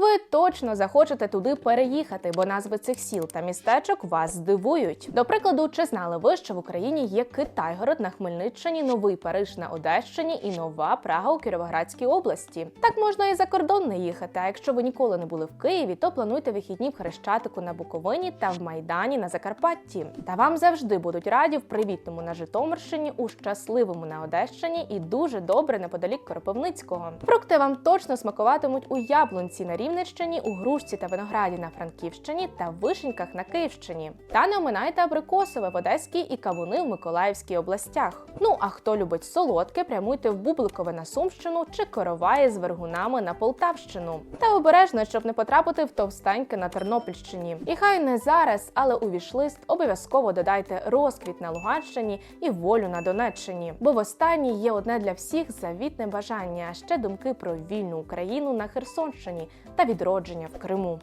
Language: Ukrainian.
Ви точно захочете туди переїхати, бо назви цих сіл та містечок вас здивують. До прикладу, чи знали ви, що в Україні є Китайгород на Хмельниччині, Новий Париж на Одещині і Нова Прага у Кіровоградській області? Так можна і за кордон не їхати. А якщо ви ніколи не були в Києві, то плануйте вихідні в Хрещатику на Буковині та в Майдані на Закарпатті. Та вам завжди будуть раді в привітному на Житомирщині, у щасливому на Одещині і дуже добре неподалік Кропивницького. Фрукти вам точно смакуватимуть у яблунці на Рівненщині, у грушці та винограді на Франківщині та вишеньках на Київщині. Та не оминайте абрикосове в Одеській і кавуни в Миколаївській областях. Ну а хто любить солодке, прямуйте в Бубликове на Сумщину чи короваї з вергунами на Полтавщину. Та обережно, щоб не потрапити в товстаньки на Тернопільщині. І хай не зараз, але у вішлист обов'язково додайте розквіт на Луганщині і волю на Донеччині. Бо в останній є одне для всіх завітне бажання, ще думки про вільну Україну на Херсонщині та відродження в Криму.